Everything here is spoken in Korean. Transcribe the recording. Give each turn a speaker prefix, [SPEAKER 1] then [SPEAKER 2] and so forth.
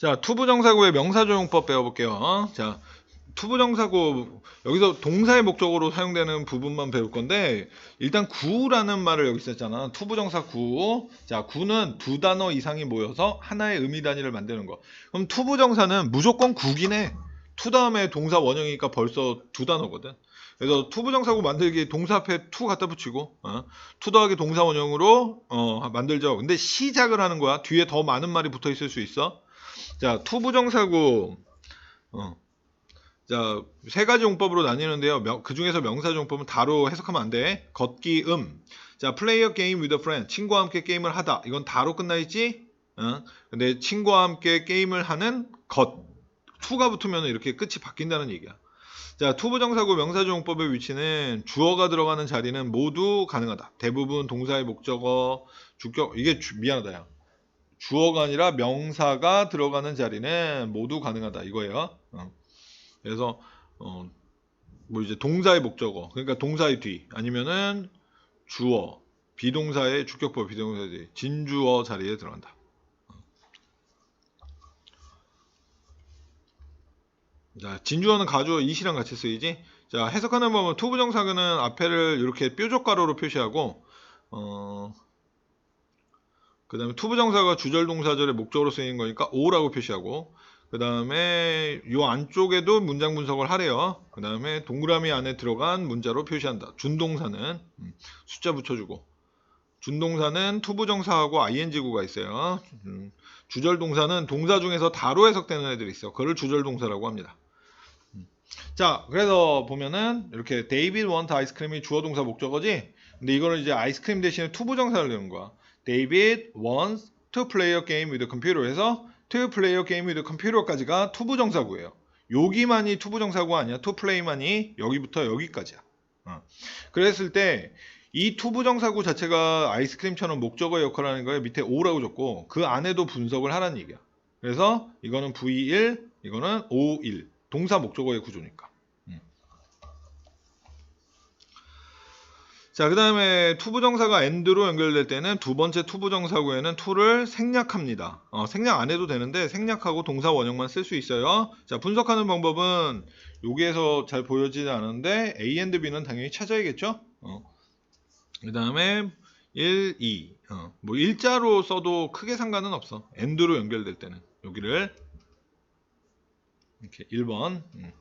[SPEAKER 1] 자, 투부정사구의 명사조용법 배워볼게요. 자, 투부정사구 여기서 동사의 목적으로 사용되는 부분만 배울 건데 일단 구라는 말을 여기 썼잖아. 투부정사 구. 자, 구는 두 단어 이상이 모여서 하나의 의미 단위를 만드는 거. 그럼 투부정사는 무조건 해. 투 다음에 동사 원형이니까 벌써 두 단어거든. 그래서 투부정사구 만들기 동사 앞에 투 갖다 붙이고 어, 투 더하기 동사 원형으로 어, 만들죠. 근데 시작을 하는 거야. 뒤에 더 많은 말이 붙어 있을 수 있어. 자, 투부정사구 어. 자, 세 가지 용법으로 나뉘는데요. 그 중에서 명사 용법은 다로 해석하면 안 돼. 걷기, 음. 자, game with a friend. 친구와 함께 게임을 하다. 이건 다로 끝나 있지? 어? 근데 친구와 함께 게임을 하는 것. 투가 붙으면 이렇게 끝이 바뀐다는 얘기야. 자, 투부정사구 명사조용법의 위치는 주어가 들어가는 자리는 모두 가능하다. 대부분 동사의 목적어, 주격, 이게 주- 미안하다, 야. 주어가 아니라 명사가 들어가는 자리는 모두 가능하다. 이거예요. 어. 그래서, 어, 뭐 이제 동사의 목적어, 그러니까 동사의 뒤, 아니면은 주어, 비동사의 주격법, 비동사의 뒤, 진주어 자리에 들어간다. 자, 진주어는 가주어 이시랑 같이 쓰이지. 자, 해석하는 법은 투부정사구는 앞에를 이렇게 뾰족가로로 표시하고, 어, 그 다음에 투부정사가 주절동사절의 목적으로 쓰이는 거니까 오라고 표시하고, 그 다음에 요 안쪽에도 문장 분석을 하래요. 그 다음에 동그라미 안에 들어간 문자로 표시한다. 준동사는 음, 숫자 붙여주고, 준동사는 투부정사하고 ing구가 있어요. 음, 주절동사는 동사 중에서 다로 해석되는 애들이 있어. 그걸 주절동사라고 합니다. 음. 자, 그래서 보면은 이렇게 데이비드 원트 아이스크림이 주어 동사 목적어지. 근데 이거를 이제 아이스크림 대신에 투부정사를 내는 거야. David wants to play a game with a computer 해서 to play a game with a computer까지가 투부 정사구예요. 여기만이 투부 정사구 아니야. to play만이 여기부터 여기까지야. 어. 그랬을 때 이 투부정사구 자체가 아이스크림처럼 목적어 역할을 하는 거에 밑에 O라고 줬고 그 안에도 분석을 하라는 얘기야. 그래서 이거는 V1, 이거는 O1. 동사 목적어의 구조니까. 자, 그 다음에 투부정사가 and로 연결될 때는 두 번째 투부정사구에는 to를 생략합니다. 어, 생략 안 해도 되는데 생략하고 동사 원형만 쓸 수 있어요. 자, 분석하는 방법은 여기에서 잘 보여지지 않은데 A and B는 당연히 찾아야겠죠? 어. 그 다음에 1, 2. 어, 뭐 일자로 써도 크게 상관은 없어. and로 연결될 때는 여기를 이렇게 1번. 음.